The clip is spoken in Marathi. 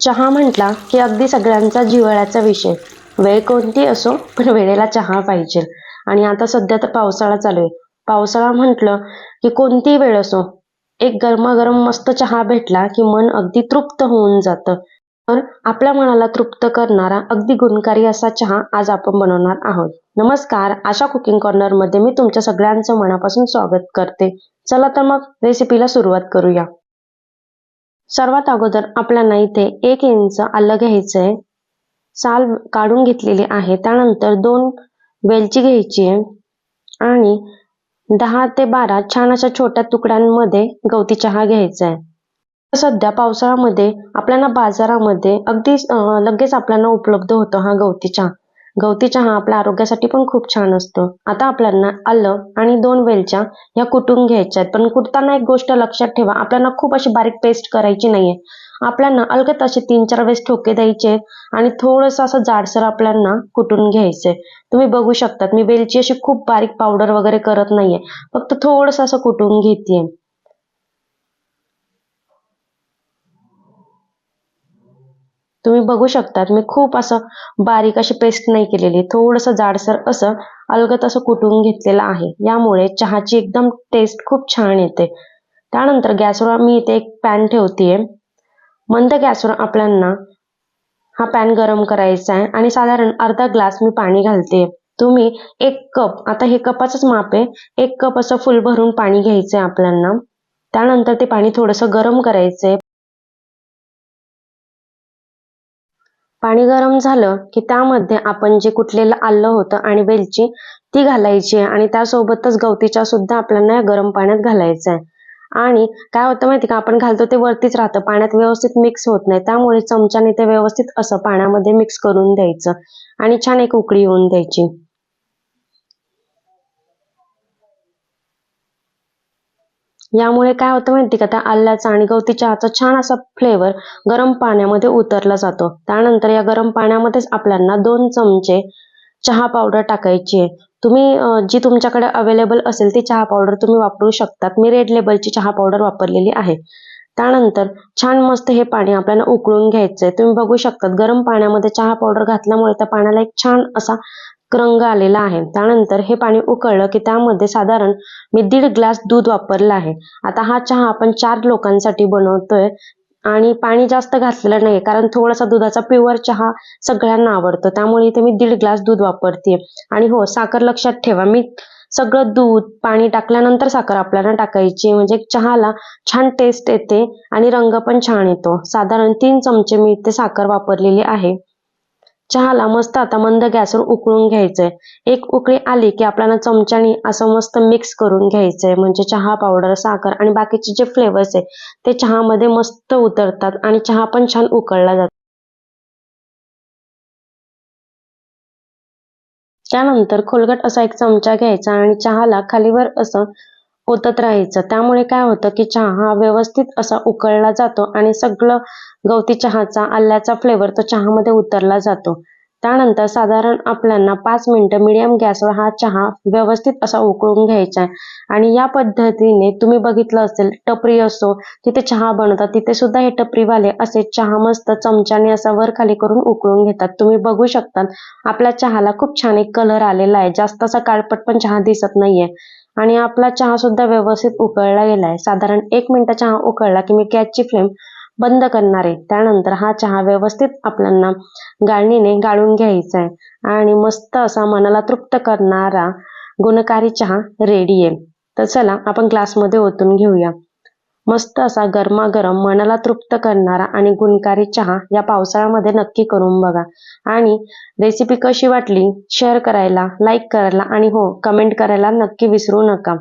चहा म्हटला की अगदी सगळ्यांचा जिव्हाळ्याचा विषय. वेळ कोणती असो पण वेळेला चहा पाहिजे. आणि आता सध्या तर पावसाळा चालू आहे. पावसाळा म्हटलं की कोणतीही वेळ असो एक गरमागरम मस्त चहा भेटला की मन अगदी तृप्त होऊन जातं. तर आपल्या मनाला तृप्त करणारा अगदी गुणकारी असा चहा आज आपण बनवणार आहोत. नमस्कार आशा कुकिंग कॉर्नरमध्ये मी तुमच्या सगळ्यांचं मनापासून स्वागत करते. चला तर मग रेसिपीला सुरुवात करूया. सर्वात अगोदर आपल्याला इथे एक इंच आलं घ्यायचंय. साल काढून घेतलेली आहे. त्यानंतर दोन वेलची घ्यायची आहे. आणि दहा ते बारा छान अशा छोट्या तुकड्यांमध्ये गवती चहा घ्यायचा आहे सध्या पावसाळ्यामध्ये आपल्याला बाजारामध्ये अगदी लगेच आपल्याला उपलब्ध होतो हा गवती चहा गवती चहा आपल्या आरोग्यासाठी पण खूप छान असतो. आता आपल्याला आलं आणि दोन वेलच्या ह्या कुटून घ्यायच्या आहेत पण कुटताना एक गोष्ट लक्षात ठेवा आपल्याला खूप अशी बारीक पेस्ट करायची नाहीये. आपल्याला अलगत असे तीन चार वेळेस ठोके द्यायचे आणि थोडंसं असं जाडसर आपल्याला कुटून घ्यायचंय तुम्ही बघू शकतात मी वेलची अशी खूप बारीक पावडर वगैरे करत नाहीये फक्त थोडंसं असं कुटून घेतेय. तुम्ही बघू शकतात मी खूप असं बारीक अशी पेस्ट नाही केलेली थोडंसं जाडसर असं अलगत असं कुटून घेतलेलं आहे. यामुळे चहाची एकदम टेस्ट खूप छान येते. त्यानंतर गॅसवर मी इथे एक पॅन ठेवतेय. मंद गॅसवर आपल्याला हा पॅन गरम करायचा आहे आणि साधारण अर्धा ग्लास मी पाणी घालते तुम्ही एक कप आता हे कपाचंच माप आहे एक कप असं फुल भरून पाणी घ्यायचंय आपल्याला त्यानंतर ते पाणी थोडंसं गरम करायचंय. पाणी गरम झालं की त्यामध्ये आपण जे कुटलेलं आलं होतं आणि वेलची ती घालायची आहे. आणि त्यासोबतच गवतीच्या सुद्धा आपल्याला या गरम पाण्यात घालायचं आहे. आणि काय होतं माहिती का? आपण घालतो ते वरतीच राहतं. पाण्यात व्यवस्थित मिक्स होत नाही. त्यामुळे चमच्याने ते व्यवस्थित असं पाण्यामध्ये मिक्स करून द्यायचं. आणि छान एक उकळी येऊन द्यायची. यामुळे काय होतं माहिती का? त्या आल्याचा आणि गवती चहाचा छान असा फ्लेवर गरम पाण्यामध्ये उतरला जातो. त्यानंतर या गरम पाण्यामध्येच आपल्याला दोन चमचे चहा पावडर टाकायची आहे. तुम्ही जी तुमच्याकडे अवेलेबल असेल ती चहा पावडर तुम्ही वापरू शकतात. मी रेड लेबलची चहा पावडर वापरलेली आहे. त्यानंतर छान मस्त हे पाणी आपल्याला उकळून घ्यायचंय. तुम्ही बघू शकतात गरम पाण्यामध्ये चहा पावडर घातल्यामुळे त्या पाण्याला एक छान असा रंग आलेला आहे. त्यानंतर हे पाणी उकळलं की त्यामध्ये साधारण मी दीड ग्लास दूध वापरलं आहे. आता हा चहा आपण चार लोकांसाठी बनवतोय आणि पाणी जास्त घातलेलं नाही कारण थोडासा दुधाचा प्युअर चहा सगळ्यांना आवडतो. त्यामुळे इथे मी दीड ग्लास दूध वापरते आणि हो साखर लक्षात ठेवा. मी सगळं दूध पाणी टाकल्यानंतर साखर आपल्याला टाकायची म्हणजे चहाला छान टेस्ट येते आणि रंग पण छान येतो. साधारण तीन चमचे मी इथे साखर वापरलेली आहे. चहाला मस्त आता मंद गॅसवर उकळून घ्यायचंय. एक उकळी आली की आपल्याला चमच्याने असं मस्त मिक्स करून घ्यायचंय. म्हणजे चहा पावडर साखर आणि बाकीचे जे फ्लेवर्स आहे ते चहामध्ये मस्त उतरतात आणि चहा पण छान उकळला जातो. त्यानंतर खोलगट असा एक चमचा घ्यायचा आणि चहाला खालीवर असं होतच राहायचं. त्यामुळे काय होतं की चहा हा व्यवस्थित असा उकळला जातो आणि सगळं गवती चहाचा आल्याचा फ्लेवर तो चहामध्ये उतरला जातो. त्यानंतर साधारण आपल्याला पाच मिनिटं मिडियम गॅसवर हा चहा व्यवस्थित असा उकळून घ्यायचा आहे. आणि या पद्धतीने तुम्ही बघितलं असेल टपरी असो तिथे चहा बनवतात तिथे सुद्धा हे टपरीवाले असे चहा मस्त चमच्याने असा वर खाली करून उकळून घेतात. तुम्ही बघू शकता आपल्या चहाला खूप छान एक कलर आलेला आहे. जास्त असा काळपट पण चहा दिसत नाहीये. आणि आपला चहा सुद्धा व्यवस्थित उकळला गेलाय. साधारण एक मिनिट चहा उकळला की मी गॅसची फ्लेम बंद करणार आहे. त्यानंतर हा चहा व्यवस्थित आपल्याला गाळणीने गाळून घ्यायचा आहे आणि मस्त असा मनाला तृप्त करणारा गुणकारी चहा रेडी आहे. तर चला आपण ग्लासमध्ये ओतून घेऊया. मस्त असा गरमागरम मनाला तृप्त करणारा आणि गुणकारी चहा या पावसाळ्यामध्ये नक्की करून बघा. आणि रेसिपी कशी वाटली शेअर करायला लाईक करायला आणि हो कमेंट करायला नक्की विसरू नका.